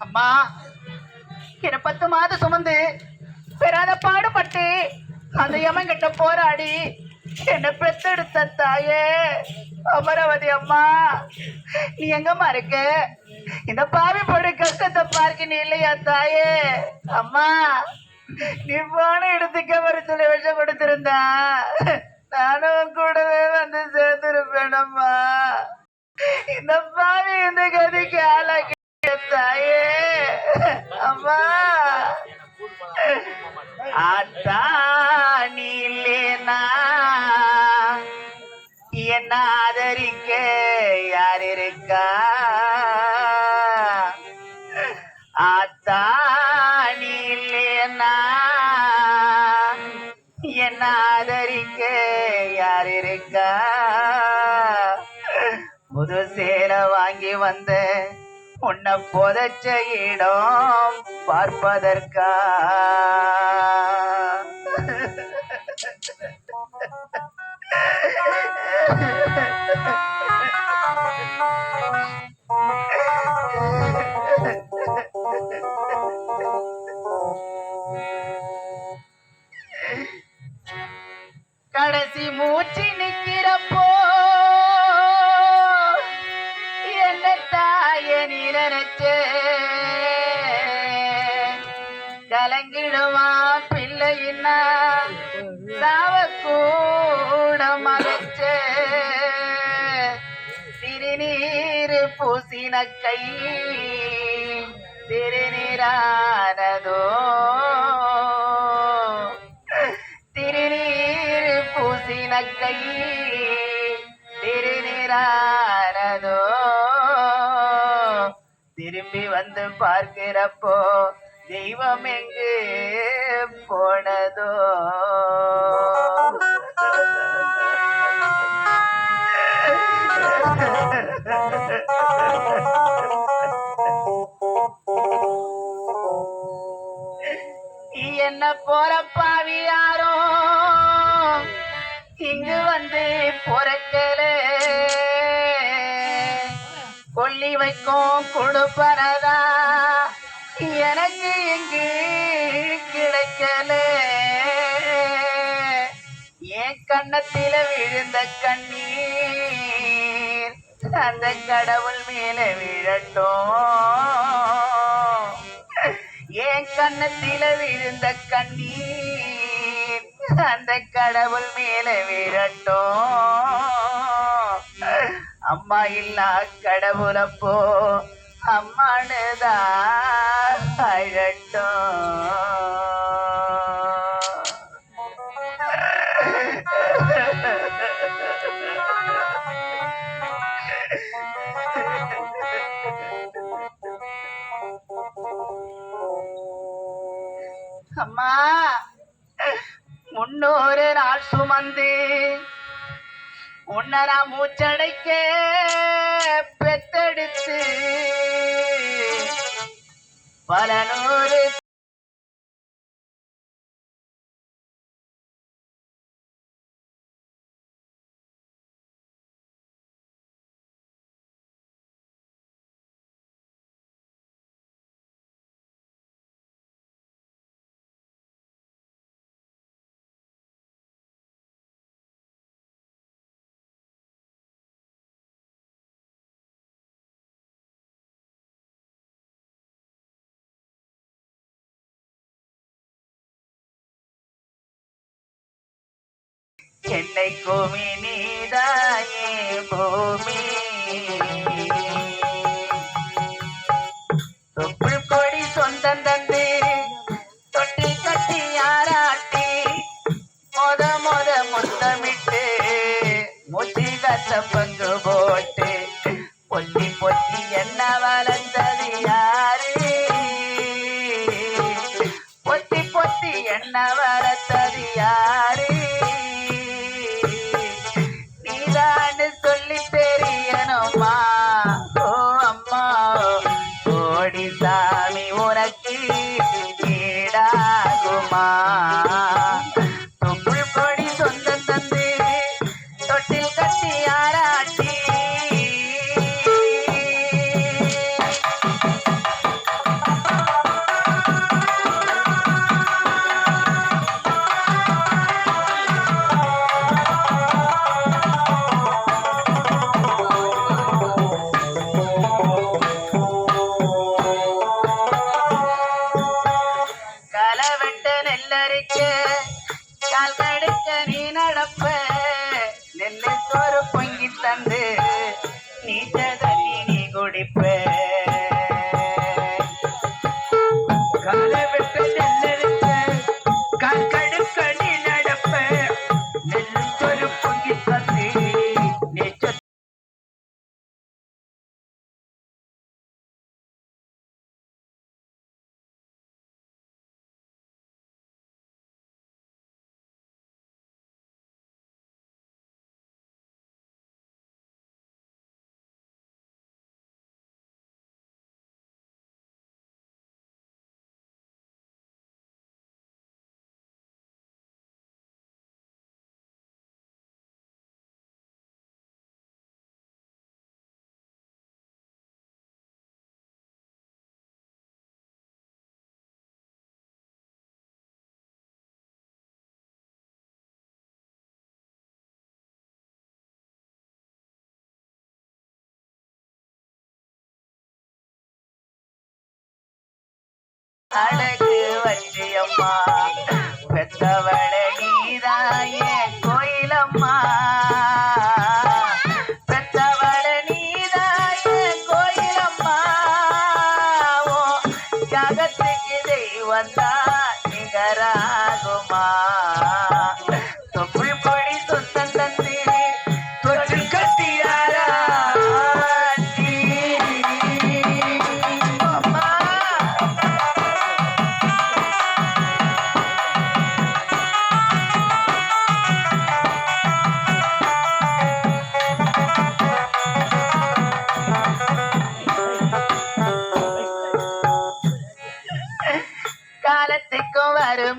அம்மா என்ன பத்து மாதம் சுமந்து பெறாத பாடுபட்டு அந்த யமன் கிட்ட போராடி என்ன பெத்தெடுத்த தாயே. அமராவதி அம்மா நீ எங்கம்மா இருக்க? இந்த பாவி போடு கஷ்டத்தை பார்க்க நீ இல்லையா தாயே? அம்மா நீ போன இடத்துக்கு ஒரு சில விஷம் கொடுத்திருந்தா நானும் கூடவே வந்து சேர்ந்திருப்பேனம்மா இந்த பாவி இந்த கதிக்கு ஆளாக்கி தாயே அம்மா. ஆத்தா என்ன ஆதரிக்க யார் இருக்கா ஆத்தா இல்லேனா என்ன ஆதரிக்க யார் இருக்கா புது சேலை வாங்கி வந்தேன். உன்னை புதைச்ச இடம் பார்ப்பதற்கா? கடைசி மூ நினைச்ச கலங்கிடுவான் பிள்ளையின்னா சாவ கூட மறைச்ச திருநீர் பூசின கை. திருநீரானதோ வந்து பார்க்கிறப்போ தெய்வம் எங்கு போனதோ? என்ன போற பாவி யாரோ இங்கு வந்து பொறக்கல. கொல்லி வைக்கும் கொடுப்பறதா கிடைக்கல என் கண்ணத்தில விழுந்த கண்ணீர் அந்த கடவுள் மேல விழட்டும். என் கண்ணத்தில விழுந்த கண்ணீர் அந்த கடவுள் மேல விழட்டும். அம்மா இல்லா கடவுளப்போ அம்மா முன்னூறு நாள் சுமந்து உன்னரா மூச்சடைக்க பெத்தெடுத்து பல நூறு என்னை கோமி நீதாயே பூமி அழகு வைத்தியம்மா பெத்தவளே.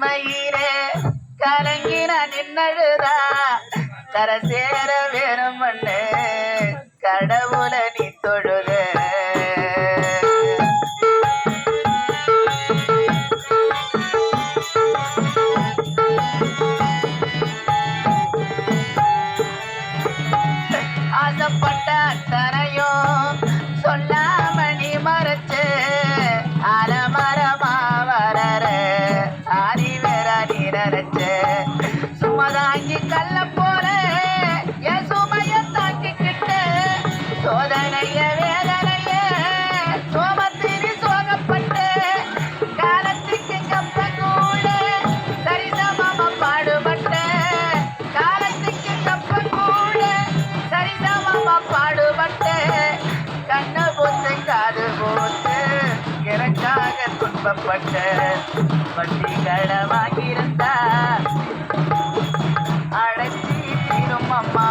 கண்மயிலே கலங்கின நின்னழுதா? கரை சேர வேணும் கடவுள பட்ட பட்டி கடமாகியிருந்தா அடைச்சி திருமம்மா